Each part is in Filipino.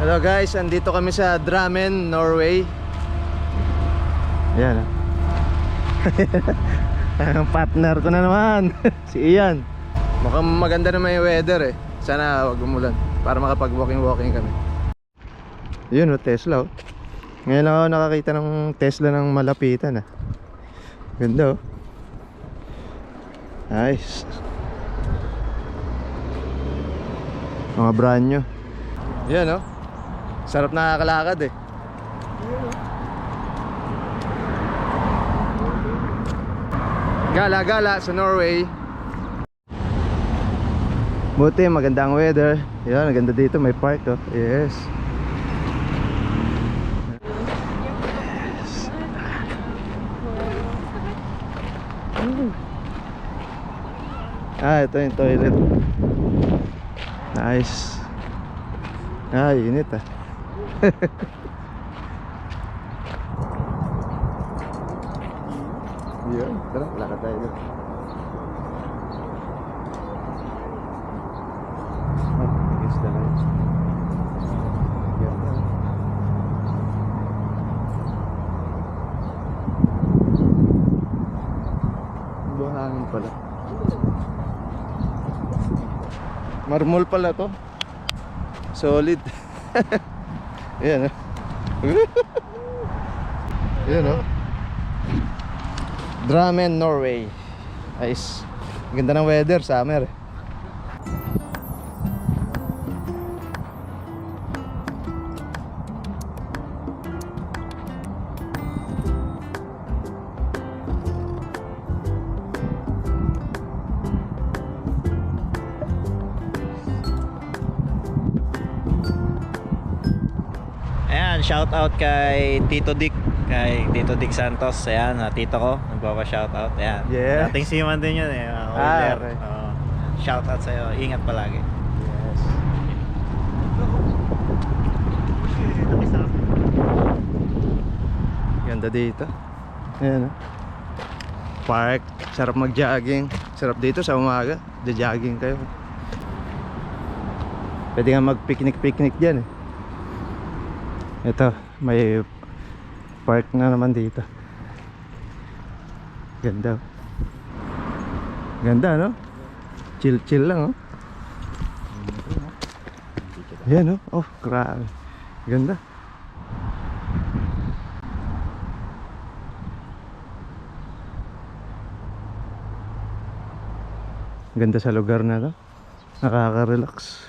guys, andito kami sa Drammen, Norway. Ayan. ah. Ang partner ko na naman, si Ian. Mukhang maganda naman yung weather eh. Sana wag umulan para makapag-walking-walking kami. Yun oh, Tesla oh. Ngayon lang ako nakakita ng Tesla ng malapitan ah. Ganda oh. Nice. Mga brand new. Yan oh. Sarap nakakalakad eh. Gala-gala sa Norway. Buti magandang weather. Yan, maganda dito, may park oh. Yes. Ah, ito yung toilet. Nice. Ah, init ah. Yun, tara, lakad tayo. Yan na. Buhangin pala. Marmol pala to. Solid. Ayan oh. Ayan oh. Drammen, Norway. Nice. Ganda ng weather, summer. Shout out kay Tito Dick, kay Tito Dick Santos. Ayan, ah, tito ko, nagpapa shout out. Ayan. Yes. Dating seaman din yun eh, mga Ah, oiler. okay. Oo. shout out sa'yo, ingat palagi. Yes. Ganda dito. Ayan oh. Park. Sarap mag-jogging. Sarap dito sa umaga. jogging kayo. Pwede nga mag-picnic-picnic dyan eh. Ito, may park na naman dito. Ganda. Ganda no? Chill-chill lang oh. Yan oh. Oh, grabe. Ganda. Ganda sa lugar na to. Nakaka-relax.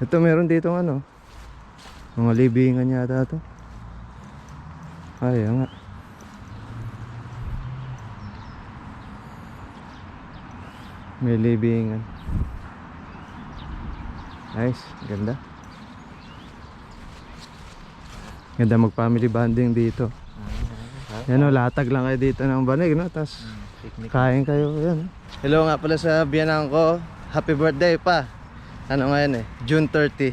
Ito meron dito ano. Mga libingan yata to. Ay, nga. May libingan. Nice, ganda. Ganda mag family bonding dito. Yan o, latag lang kayo dito ng banig, no? Tapos Picnic. kain kayo, yan. Hello nga pala sa biyanang ko. Happy birthday pa. Ano ngayon eh? June 30.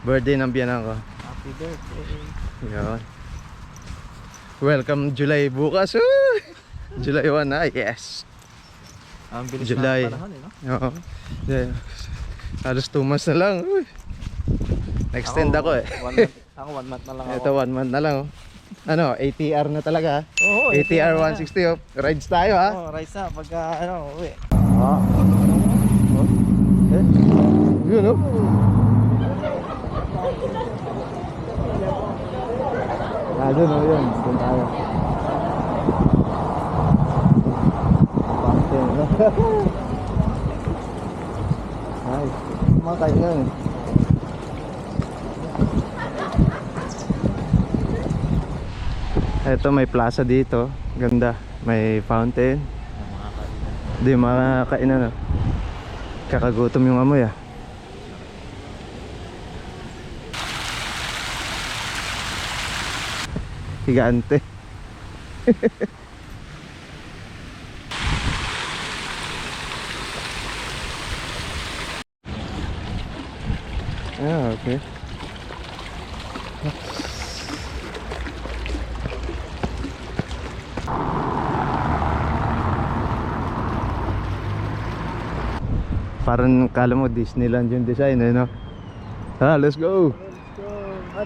Birthday ng biyanang ko. Happy birthday. Yan. Welcome July bukas. Uy! July 1 na, yes. Ang bilis July. ng panahon eh, no? Oo. Yeah. Halos 2 months na lang. Uy. Extend ako, eh. One month, ako one month na lang ako. Ito 1 month na lang. Oh. Ano, ATR na talaga. Oo, ATR na. 160 oh. Rides tayo ha. Oo, rice na pagka ano, uwi. Ah. Oh. Eh. Yun oh. Ah, dun oh, yun. Dun tayo. Fountain, no? Ay, kumakay nga eh. Ito may plaza dito. Ganda. May fountain. Di makakain na no. Kakagutom yung amoy ah. Gigante. ah, okay. Parang kala mo Disneyland yung design eh no? Ah, let's go! Let's go. Ah,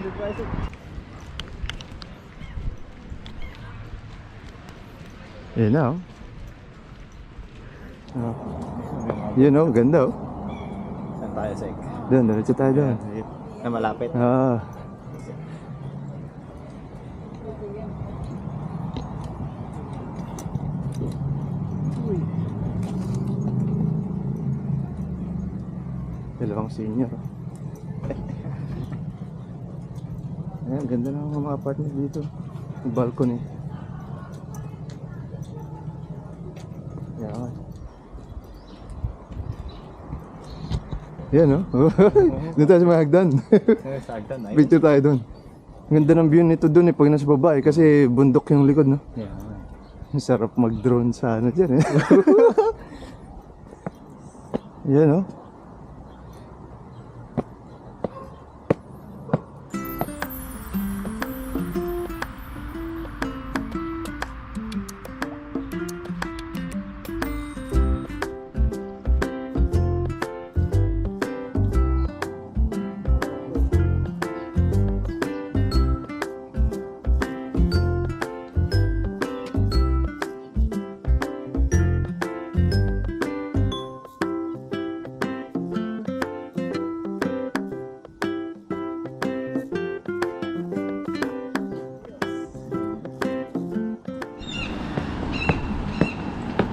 Yan na oh. Oh. Yun oh, ganda oh. Saan tayo, Sek? Doon, diretso tayo doon. Na malapit. Ah. Dalawang senior. Ayan, ganda ng mga apartment dito. Balcony. Yan. Yan oh. Doon tayo sa mga hagdan. Sa Agdan, ayun. Picture tayo doon. Ganda ng view nito doon eh pag nasa baba eh kasi bundok yung likod no. Yeah. Ang sarap mag-drone sa ano dyan eh. Yan oh.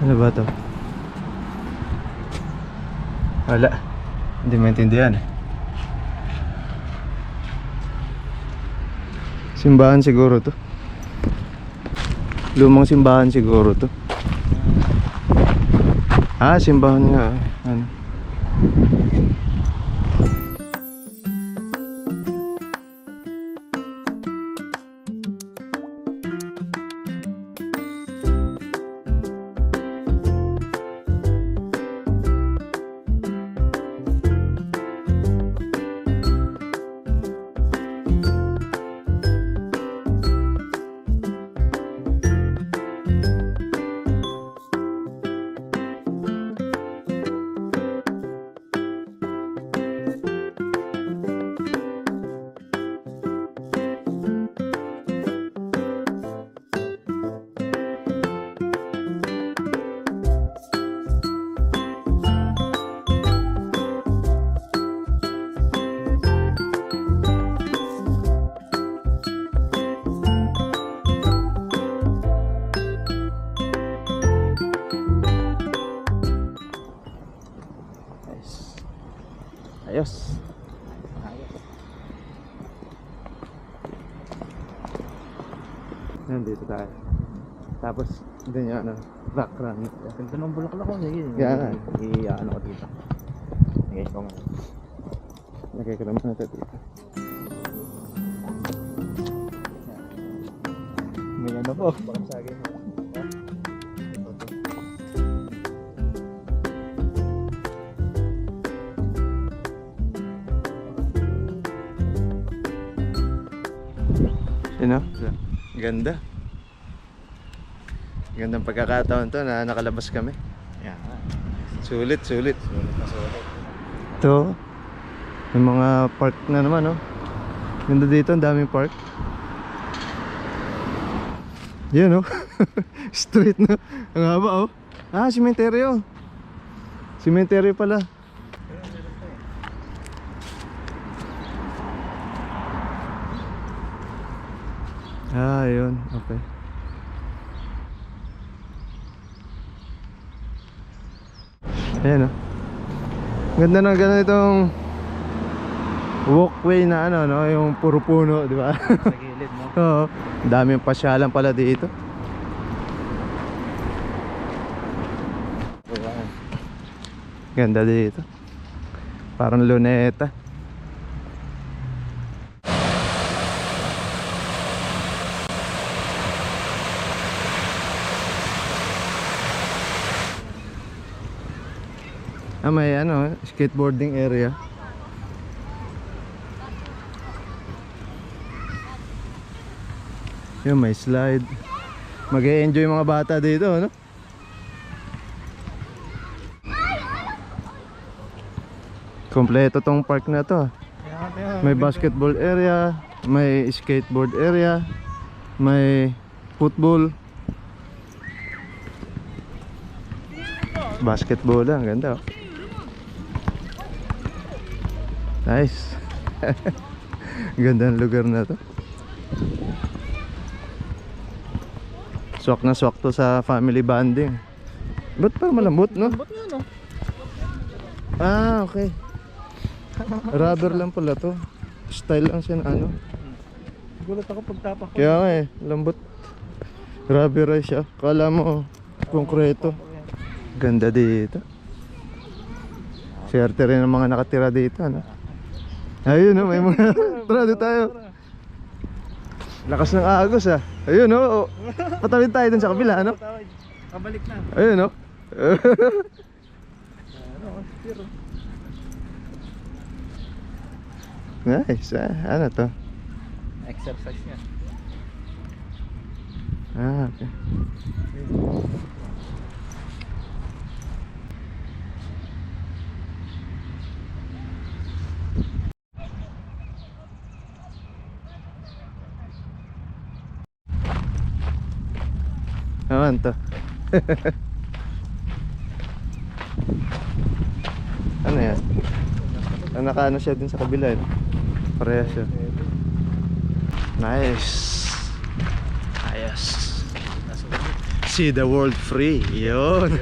Ano ba to? Wala. Hindi maintindihan eh. Simbahan siguro to. Lumang simbahan siguro to. Ah, simbahan nga. Ano? Ayos. Nandito tayo. Tapos, doon yung ano, background. Ganda ng bulaklak ko. Sige. Nga. I-ano ko dito. Okay, ko nga. Ko naman natin dito. May ano po. Baka sagay mo. Yun o. Ganda. Gandang pagkakataon to na nakalabas kami. Yeah. Sulit, sulit. Sulit na sulit. Ito, mga park na naman, no? Ganda dito, ang daming park. Yan, no? Street, no? Ang haba, oh. Ah, simenteryo. Simenteryo pala. Ah, yun. Okay. Ayan, oh. Ganda ng ganitong walkway na ano, no? Yung puro puno, di ba? Sa gilid mo. Oo. Daming pasyalan pala dito. Ganda dito. Parang luneta. Ah, may ano, skateboarding area. Yun, may slide. mag enjoy mga bata dito, no? Kompleto tong park na to. May basketball area, may skateboard area, may football. Basketball lang, ganda oh. Nice. ganda ng lugar na to. Swak na swak to sa family bonding. Ba't parang malambot, no? Ba't nga no? Ah, okay. Rubber lang pala to. Style lang siya ng ano. Gulat ako pagtapak ko. Kaya nga eh, lambot. Rubberized siya. Kala mo, konkreto. Ganda dito. Swerte rin ang mga nakatira dito, ano? Ayun, no, may mga... Tara, doon tayo. Lakas ng agos, ah. Ayun, no. oh. Patawid tayo dun sa kabila, ano? Pabalik na. Ayun, no. nice, ah. Ano to? Exercise niya. Ah, okay. Naman to. ano yan? Ah, nakaano siya din sa kabila. Eh. Pareha siya. Nice. Ayos. See the world free. Yun.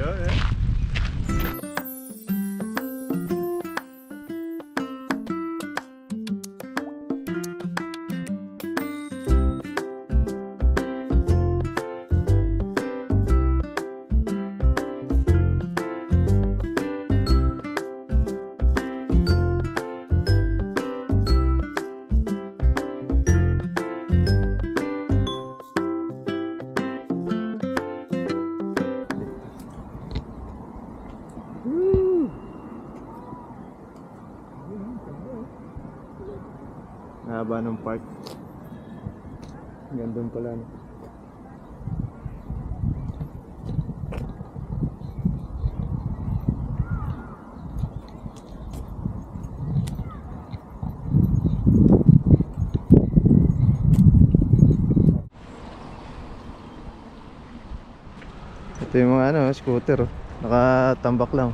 Gandun pala. Ito yung mga ano, scooter. oh. Nakatambak lang.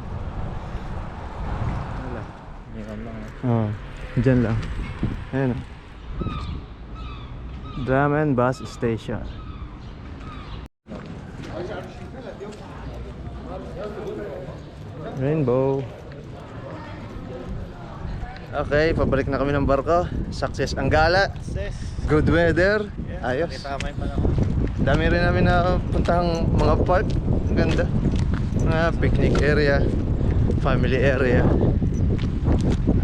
Wala. Hindi ka lang. Oo. Diyan lang. Ayan o. Drum Bus Station. Rainbow. Okay, pabalik na kami ng barko. Success ang gala. Good weather. Yeah, Ayos. Dami rin namin na puntang mga park. Ang Ganda. Mga picnic area. Family area.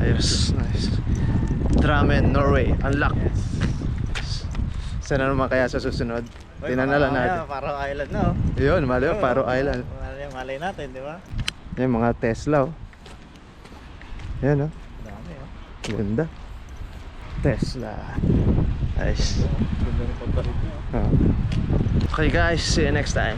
Ayos. Nice. Drammen, Norway. Unlock. Sana naman kaya sa susunod? Tinanala natin. Paro Island na oh. Yun, mali mo, Paro Island. Malay, malay natin, di ba? Yan, mga Tesla oh. Yan oh. Dami oh. Ganda. Tesla. Nice. Ganda ng pagkalit oh. Oh. Okay guys, see you next time.